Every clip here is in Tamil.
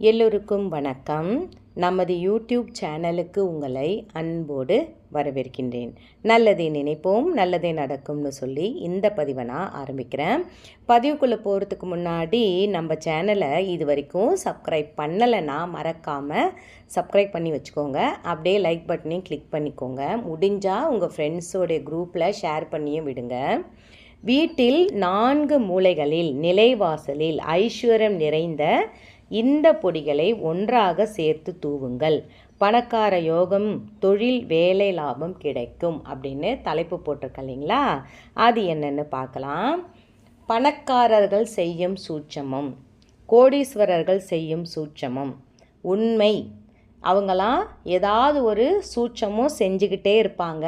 எல்லோருக்கும் வணக்கம். நமது யூடியூப் சேனலுக்கு உங்களை அன்போடு வரவேற்கின்றேன். நல்லதை நினைப்போம் நல்லதே நடக்கும்னு சொல்லி இந்த பதிவை நான் ஆரம்பிக்கிறேன். பதிவுக்குள்ளே போகிறதுக்கு முன்னாடி நம்ம சேனலை இது வரைக்கும் சப்ஸ்கிரைப் பண்ணலைன்னா மறக்காமல் சப்ஸ்கிரைப் பண்ணி வச்சுக்கோங்க. அப்படியே லைக் பட்டனையும் கிளிக் பண்ணிக்கோங்க. முடிஞ்சால் உங்கள் ஃப்ரெண்ட்ஸோடைய குரூப்பில் ஷேர் பண்ணியும் விடுங்க. வீட்டில் நான்கு மூலைகளில் நிலைவாசலில் ஐஸ்வரம் நிறைந்த இந்த பொடிகளை ஒன்றாக சேர்த்து தூவுங்கள். பணக்கார யோகம் தொழில் வேலை லாபம் கிடைக்கும் அப்படின்னு தலைப்பு போட்டிருக்க இல்லைங்களா? அது என்னென்னு பார்க்கலாம். பணக்காரர்கள் செய்யும் சூட்சமம் கோடீஸ்வரர்கள் செய்யும் சூட்சமம் உண்மை. அவங்களாம் ஏதாவது ஒரு சூட்சமும் செஞ்சுக்கிட்டே இருப்பாங்க.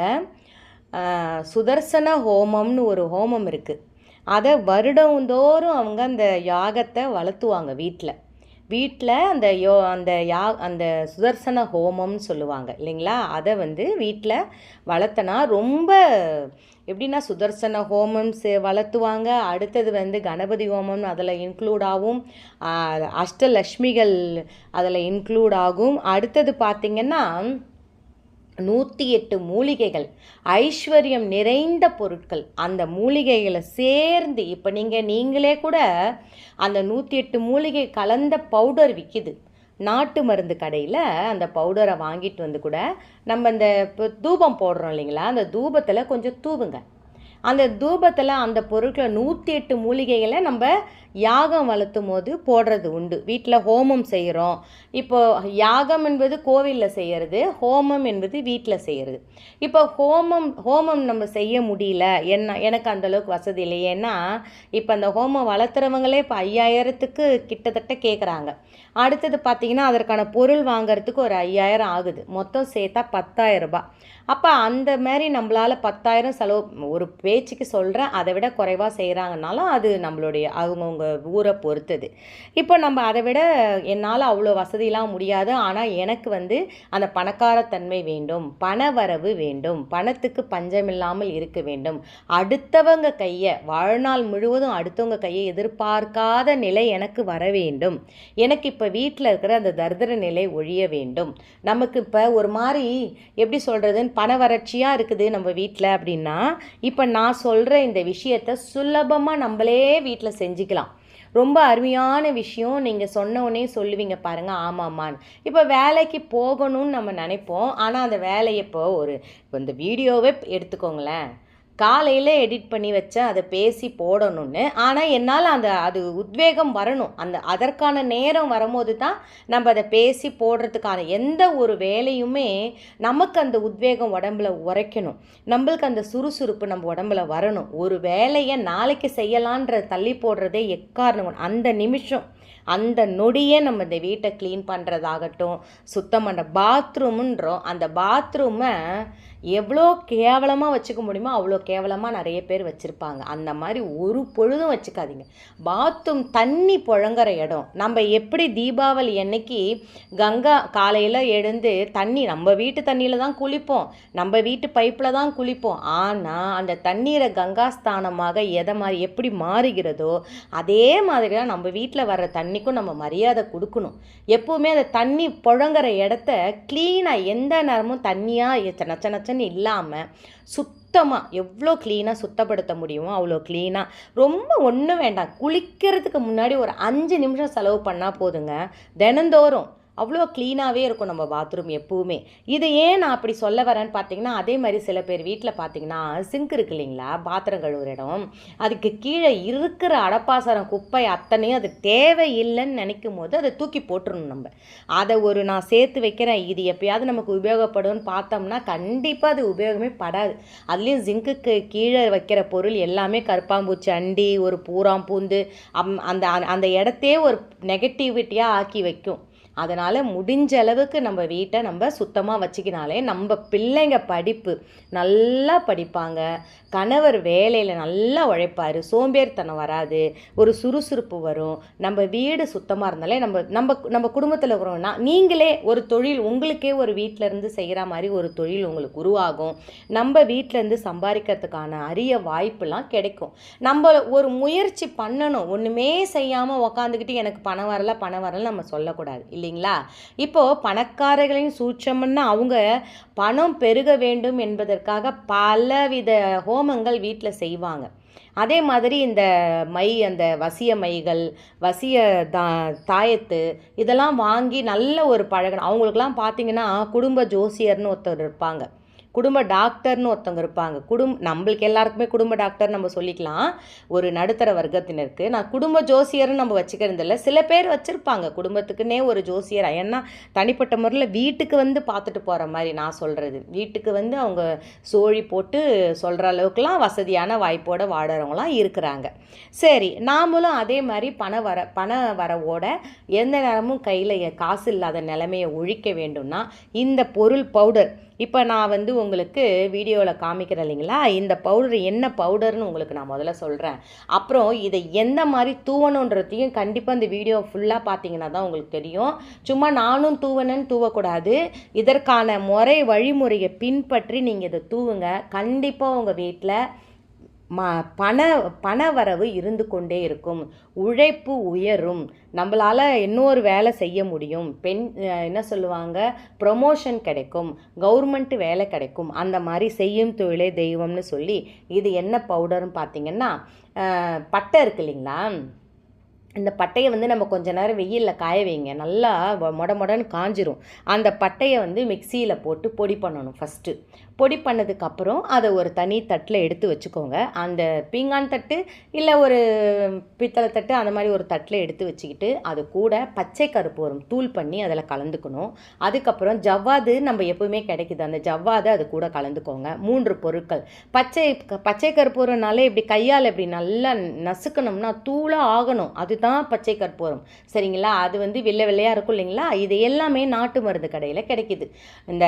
சுதர்சன ஹோமம்னு ஒரு ஹோமம் இருக்குது அதை வருடந்தோறும் அவங்க அந்த யாகத்தை வளர்த்துவாங்க வீட்டில். வீட்டில் அந்த யோ அந்த யா அந்த சுதர்சன ஹோமம்னு சொல்லுவாங்க இல்லைங்களா? அதை வந்து வீட்டில் வளர்த்தனா ரொம்ப எப்படின்னா சுதர்சன ஹோமம் வளர்த்துவாங்க. அடுத்தது வந்து கணபதி ஹோமம் அதில் இன்க்ளூட் ஆகும். அஷ்டலக்ஷ்மிகள் அதில் இன்க்ளூட் ஆகும். அடுத்தது பார்த்திங்கன்னா நூற்றி எட்டு மூலிகைகள் ஐஸ்வர்யம் நிறைந்த பொருட்கள். அந்த மூலிகைகளை சேர்ந்து இப்போ நீங்கள் நீங்களே கூட அந்த நூற்றி எட்டு மூலிகை கலந்த பவுடர் விற்கிது நாட்டு மருந்து கடையில் அந்த பவுடரை வாங்கிட்டு வந்து கூட நம்ம இந்த இப்போ தூபம் போடுறோம் இல்லைங்களா? அந்த தூபத்தில் கொஞ்சம் தூவுங்க. அந்த தூபத்தில் அந்த பொருட்களை நூற்றி எட்டு மூலிகைகளை நம்ம யாகம் வளர்த்தும் போது போடுறது உண்டு. வீட்டில் ஹோமம் செய்கிறோம் இப்போ யாகம் என்பது கோவிலில் செய்கிறது ஹோமம் என்பது வீட்டில் செய்கிறது இப்போ ஹோமம் ஹோமம் நம்ம செய்ய முடியல. என்ன எனக்கு அந்தளவுக்கு வசதி இல்லை ஏன்னா இப்போ அந்த ஹோமம் வளர்த்துறவங்களே இப்போ ஐயாயிரத்துக்கு கிட்டத்தட்ட கேட்குறாங்க அடுத்தது பார்த்தீங்கன்னா அதற்கான பொருள் வாங்குறதுக்கு ஒரு ஐயாயிரம் ஆகுது. மொத்தம் சேர்த்தா பத்தாயிரம் ரூபாய். அப்போ அந்த மாதிரி நம்மளால் பத்தாயிரம் செலவு ஒரு பேச்சுக்கு சொல்கிறேன் அதை விட குறைவாக செய்கிறாங்கனாலும் அது நம்மளுடைய அவங்கவுங்க ஊரை பொறுத்தது. இப்போ நம்ம அதை விட என்னால் அவ்வளோ வசதிலாம் முடியாது. ஆனால் எனக்கு வந்து அந்த பணக்காரத்தன்மை வேண்டும் பண வரவு வேண்டும் பணத்துக்கு பஞ்சமில்லாமல் இருக்க வேண்டும். அடுத்தவங்க கையை வாழ்நாள் முழுவதும் அடுத்தவங்க கையை எதிர்பார்க்காத நிலை எனக்கு வர வேண்டும். எனக்கு இப்போ வீட்டில் இருக்கிற அந்த தரித்திர நிலை ஒழிய வேண்டும். நமக்கு இப்போ ஒரு மாதிரி எப்படி சொல்கிறதுன்னு பண வறட்சியாக இருக்குது நம்ம வீட்டில் அப்படின்னா இப்போ நான் சொல்கிற இந்த விஷயத்த சுலபமாக நம்மளே வீட்டில் செஞ்சுக்கலாம். ரொம்ப அருமையான விஷயம் நீங்கள் சொன்ன சொல்லுவீங்க பாருங்கள் ஆமாம்மான்னு இப்போ வேலைக்கு போகணும்னு நம்ம நினைப்போம். ஆனால் அந்த வேலையை இப்போ ஒரு இப்போ இந்த வீடியோவே எடுத்துக்கோங்களேன். காலையில் எடிட் பண்ணி வச்சேன் அதை பேசி போடணும்னு. ஆனால் என்னால் அந்த அது உத்வேகம் வரணும். அந்த அதற்கான நேரம் வரும்போது தான் நம்ம அதை பேசி போடுறதுக்கான எந்த ஒரு வேலையுமே நமக்கு அந்த உத்வேகம் உடம்புல உரைக்கணும். நம்மளுக்கு அந்த சுறுசுறுப்பு நம்ம உடம்புல வரணும். ஒரு வேலையை நாளைக்கு செய்யலான்ற தள்ளி போடுறதே எக்காரணம்? அந்த நிமிஷம். அந்த நொடியே நம்ம இந்த வீட்டை க்ளீன் பண்ணுறதாகட்டும் சுத்தம் பண்ணுற பாத்ரூமுன்றோம் அந்த பாத்ரூமை எவ்வளோ கேவலமாக வச்சுக்க முடியுமோ அவ்வளோ கேவலமாக நிறைய பேர் வச்சுருப்பாங்க. அந்த மாதிரி ஒரு பொழுதும் வச்சுக்காதீங்க. பாத்ரூம் தண்ணி புழங்குற இடம். நம்ம எப்படி தீபாவளி அன்னைக்கு கங்கா காலையில் எழுந்து தண்ணி நம்ம வீட்டு தண்ணியில் தான் குளிப்போம். நம்ம வீட்டு பைப்பில் தான் குளிப்போம். ஆனால் அந்த தண்ணீரை கங்கா ஸ்தானமாக எதை மாதிரி எப்படி மாறுகிறதோ அதே மாதிரி தான் நம்ம வீட்டில் வர்ற தண்ணிக்கும் நம்ம மரியாதை கொடுக்கணும். எப்போவுமே அந்த தண்ணி புழங்குற இடத்த க்ளீனாக எந்த நேரமும் தண்ணியாக நச்ச நச்சன்னு இல்லாமல் சுத்தமாக எவ்வளோ க்ளீனாக சுத்தப்படுத்த முடியுமோ அவ்வளோ க்ளீனாக ரொம்ப ஒன்றும் வேண்டாம். குளிக்கிறதுக்கு முன்னாடி ஒரு அஞ்சு நிமிஷம் செலவு பண்ணால் போதுங்க. தினந்தோறும் அவ்வளோ க்ளீனாகவே இருக்கும் நம்ம பாத்ரூம் எப்பவுமே. இது ஏன் நான் அப்படி சொல்ல வரேன்னு பார்த்தீங்கன்னா அதே மாதிரி சில பேர் வீட்டில் பார்த்தீங்கன்னா சிங்க் இருக்கு இல்லைங்களா? பாத்திரம் கழுவுற இடம். அதுக்கு கீழே இருக்கிற அடப்பாசரம் குப்பை அத்தனையும் அது தேவையில்லைன்னு நினைக்கும் போது அதை தூக்கி போட்டுருணும் நம்ம. அதை ஒரு நான் சேர்த்து வைக்கிறேன். இது எப்பயாவது நமக்கு உபயோகப்படும்னு பார்த்தோம்னா கண்டிப்பாக அது உபயோகமே படாது. அதுலேயும் ஜிங்குக்கு கீழே வைக்கிற பொருள் எல்லாமே கருப்பாம்பூச்சி அண்டி ஒரு பூராம் பூந்து அம் அந்த அந்த இடத்தையே ஒரு நெகட்டிவிட்டியாக ஆக்கி வைக்கும். அதனால் முடிஞ்ச அளவுக்கு நம்ம வீட்டை நம்ம சுத்தமாக வச்சுக்கினாலே நம்ம பிள்ளைங்க படிப்பு நல்லா படிப்பாங்க. கணவர் வேலையில் நல்லா உழைப்பார். சோம்பேறித்தனம் வராது. ஒரு சுறுசுறுப்பு வரும். நம்ம வீடு சுத்தமாக இருந்தாலே நம்ம நம்ம நம்ம குடும்பத்தில் இருக்கிறோம்னா நீங்களே ஒரு தொழில் உங்களுக்கே ஒரு வீட்டில் இருந்து செய்கிற மாதிரி ஒரு தொழில் உங்களுக்கு உருவாகும். நம்ம வீட்டிலேருந்து சம்பாதிக்கிறதுக்கான அரிய வாய்ப்புலாம் கிடைக்கும். நம்ம ஒரு முயற்சி பண்ணணும். ஒன்றுமே செய்யாமல் உக்காந்துக்கிட்டு எனக்கு பணம் வரல பணம் வரல நம்ம சொல்லக்கூடாது. இல்லைங்களா? இப்போது பணக்காரர்களின் சூட்சம்னா அவங்க பணம் பெருக வேண்டும் என்பதற்காக பலவித ஹோமங்கள் வீட்டில் செய்வாங்க. அதே மாதிரி இந்த மை அந்த வசிய மைகள் வசிய தா தாயத்து இதெல்லாம் வாங்கி நல்ல ஒரு பழகணும். அவங்களுக்குலாம் பார்த்தீங்கன்னா குடும்ப ஜோசியர்னு ஒருத்தர் இருப்பாங்க. குடும்ப டாக்டர்னு ஒருத்தவங்க இருப்பாங்க. குடும் நம்மளுக்கு எல்லாருக்குமே குடும்ப டாக்டர் நம்ம சொல்லிக்கலாம். ஒரு நடுத்தர வர்க்கத்தினருக்கு. நான் குடும்ப ஜோசியர்னு நம்ம வச்சுக்கிறது இல்லை. சில பேர் வச்சுருப்பாங்க. குடும்பத்துக்குன்னே ஒரு ஜோசியர். ஏன்னா தனிப்பட்ட முறையில் வீட்டுக்கு வந்து பார்த்துட்டு போகிற மாதிரி நான் சொல்கிறது வீட்டுக்கு வந்து அவங்க சோழி போட்டு சொல்கிற அளவுக்குலாம் வசதியான வாய்ப்போடு வாடுறவங்களாம் இருக்கிறாங்க. சரி நாமளும் அதே மாதிரி பண வர பண வரவோட எந்த நேரமும் கையில் காசு இல்லாத நிலைமையை ஒழிக்க வேண்டும்னா இந்த பொருள் பவுடர் இப்போ நான் வந்து உங்களுக்கு வீடியோவில் காமிக்கிறேன் இல்லைங்களா? இந்த பவுடர் என்ன பவுடர்னு உங்களுக்கு நான் முதல்ல சொல்கிறேன் அப்புறம் இதை எந்த மாதிரி தூவணுன்றதையும் கண்டிப்பாக இந்த வீடியோ ஃபுல்லாக பார்த்தீங்கன்னா தான் உங்களுக்கு தெரியும். சும்மா நானும் தூவனேன்னு தூவக்கூடாது. இதற்கான முறை வழிமுறையை பின்பற்றி நீங்கள் இதை தூவுங்க. கண்டிப்பாக உங்கள் வீட்டில் ம பண பண வரவு இருந்து கொண்டே இருக்கும். உழைப்பு உயரும். நம்மளால் இன்னொரு வேலை செய்ய முடியும். பெண் என்ன சொல்லுவாங்க? ப்ரொமோஷன் கிடைக்கும். கவர்மெண்ட் வேலை கிடைக்கும். அந்த மாதிரி செய்யும் தொழிலே தெய்வம்னு சொல்லி இது என்ன பவுடர்னு பார்த்தீங்கன்னா பட்டை இருக்கு இல்லைங்களா? இந்த பட்டையை வந்து நம்ம கொஞ்ச நேரம் வெயிலில் காய வைங்க. நல்லா மொட மொடன்னு காஞ்சிரும். அந்த பட்டையை வந்து மிக்சியில் போட்டு பொடி பண்ணணும் ஃபஸ்ட்டு பொடி பண்ணதுக்கப்புறம் அதை ஒரு தனி தட்டில் எடுத்து வச்சுக்கோங்க. அந்த பீங்கான் தட்டு இல்லை ஒரு பித்தளை தட்டு அந்த மாதிரி ஒரு தட்டில் எடுத்து வச்சுக்கிட்டு அது கூட பச்சை கருப்பு வரும் தூள் பண்ணி அதில் கலந்துக்கணும். அதுக்கப்புறம் ஜவ்வாது நம்ம எப்பவுமே கிடைக்குது. அந்த ஜவ்வாது அது கூட கலந்துக்கோங்க. மூன்று பொருட்கள். பச்சை பச்சை கருப்பூரம்னாலே இப்படி கையால் இப்படி நல்லா நசுக்கணும்னா தூளாக ஆகணும். அது தான் பச்சை கற்பூரம். சரிங்களா? அது வந்து வெள்ளை வெள்ளையாக இருக்கும் இல்லைங்களா? இது எல்லாமே நாட்டு மருந்து கடையில் கிடைக்குது. இந்த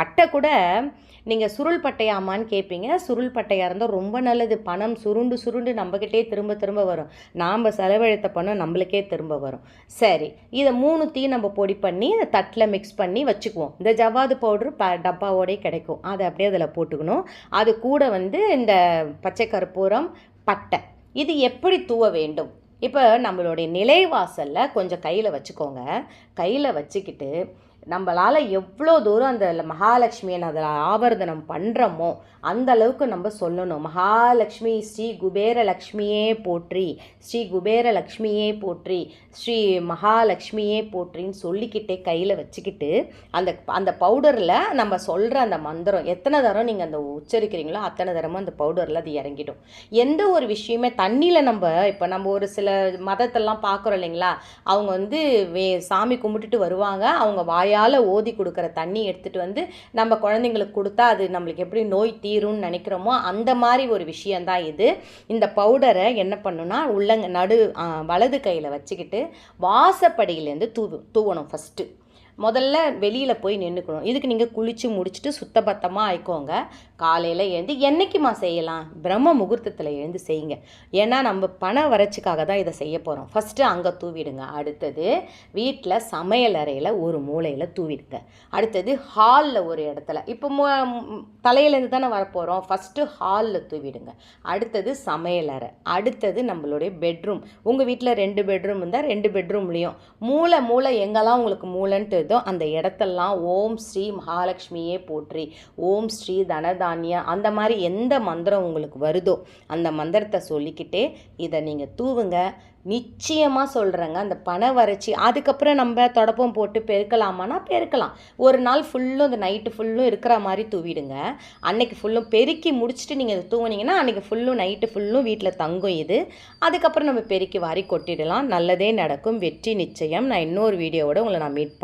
பட்டை கூட நீங்கள் சுருள் பட்டையாமான்னு கேட்பீங்க சுருள் பட்டையாக இருந்தால் ரொம்ப நல்லது. பணம் சுருண்டு சுருண்டு நம்மக்கிட்டே திரும்ப திரும்ப வரும். நாம் செலவழித்த பணம் நம்மளுக்கே திரும்ப வரும். சரி இதை மூணுத்தையும் நம்ம பொடி பண்ணி இந்த தட்டில் மிக்ஸ் பண்ணி வச்சுக்குவோம். இந்த ஜவ்வாது பவுட்ரு ப டப்பாவோடே கிடைக்கும். அதை அப்படியே அதில் போட்டுக்கணும். அது கூட வந்து இந்த பச்சை கற்பூரம் பட்டை. இது எப்படி தூவ வேண்டும்? இப்போ நம்மளுடைய நிலைவாசலில் கொஞ்சம் கையில் வச்சுக்கோங்க. கையில் வச்சுக்கிட்டு நம்மளால் எவ்வளோ தூரம் அந்த மகாலட்சுமியை அதில் ஆவர்தனம் பண்ணுறோமோ அந்த அளவுக்கு நம்ம சொல்லணும். மகாலட்சுமி ஸ்ரீ குபேரலக்ஷ்மியே போற்றி ஸ்ரீ குபேரலக்ஷ்மியே போற்றி ஸ்ரீ மகாலட்சுமியே போற்றின்னு சொல்லிக்கிட்டே கையில் வச்சுக்கிட்டு அந்த அந்த பவுடரில் நம்ம சொல்கிற அந்த மந்திரம் எத்தனை தரம் நீங்கள் அந்த உச்சரிக்கிறீங்களோ அத்தனை தரமும் அந்த பவுடரில் அது இறங்கிடும். எந்த ஒரு விஷயமே தண்ணியில் நம்ம இப்போ நம்ம ஒரு சில மதத்தெல்லாம் பார்க்குறோம் இல்லைங்களா? அவங்க வந்து வே சாமி கும்பிட்டுட்டு வருவாங்க அவங்க வாய வாயால் ஓதி கொடுக்குற தண்ணி எடுத்துகிட்டு வந்து நம்ம குழந்தைங்களுக்கு கொடுத்தா அது நம்மளுக்கு எப்படி நோய் தீரும்னு நினைக்கிறோமோ அந்த மாதிரி ஒரு விஷயந்தான் இது. இந்த பவுடரை என்ன பண்ணுன்னா உள்ளங்க நடு வலது கையில் வச்சுக்கிட்டு வாசப்படியிலேருந்து தூவு தூவணும் ஃபஸ்ட்டு முதல்ல வெளியில் போய் நின்றுக்கணும் இதுக்கு நீங்கள் குளித்து முடிச்சுட்டு சுத்தபத்தமாக ஆயிக்கோங்க. காலையில் எழுந்து என்றைக்குமா செய்யலாம்? பிரம்ம முகூர்த்தத்தில் எழுந்து செய்யுங்க. ஏன்னா நம்ம பண வறட்சிக்காக தான் இதை செய்ய போகிறோம் ஃபஸ்ட்டு அங்கே தூவிடுங்க. அடுத்தது வீட்டில் சமையல் அறையில் ஒரு மூலையில் தூவிடுங்க. அடுத்தது ஹாலில் ஒரு இடத்துல. இப்போ தலையிலேருந்து தானே வரப்போகிறோம் ஃபஸ்ட்டு ஹாலில் தூவிடுங்க. அடுத்தது சமையல் அறை. அடுத்தது நம்மளுடைய பெட்ரூம் உங்கள் வீட்டில் ரெண்டு பெட்ரூம் இருந்தால் ரெண்டு பெட்ரூம்லேயும் மூளை மூளை எங்கெல்லாம் உங்களுக்கு மூளைன்ட்டு இருந்தோ அந்த இடத்தெல்லாம் ஓம் ஸ்ரீ மகாலட்சுமியே போற்றி. ஓம் ஸ்ரீ தானியா அந்த மாதிரி எந்த மந்திரம் உங்களுக்கு வருதோ அந்த மந்திரத்தை சொல்லிக்கிட்டே இதை நீங்கள் தூவுங்க. நிச்சயமாக சொல்கிறேங்க அந்த பண வறட்சி அதுக்கப்புறம் நம்ம தொடப்பம் போட்டு பெருக்கலாமான்னா பெருக்கலாம். ஒரு நாள் ஃபுல்லும் அந்த நைட்டு ஃபுல்லும் இருக்கிற மாதிரி தூவிடுங்க. அன்னைக்கு ஃபுல்லும் பெருக்கி முடிச்சுட்டு நீங்கள் இதை தூங்கினீங்கன்னா அன்றைக்கி ஃபுல்லும் நைட்டு ஃபுல்லும் வீட்டில் தங்கும் இது. அதுக்கப்புறம் நம்ம பெருக்கி வாரி கொட்டிடலாம். நல்லதே நடக்கும். வெற்றி நிச்சயம். நான் இன்னொரு வீடியோவோட உங்களை நான் மீட்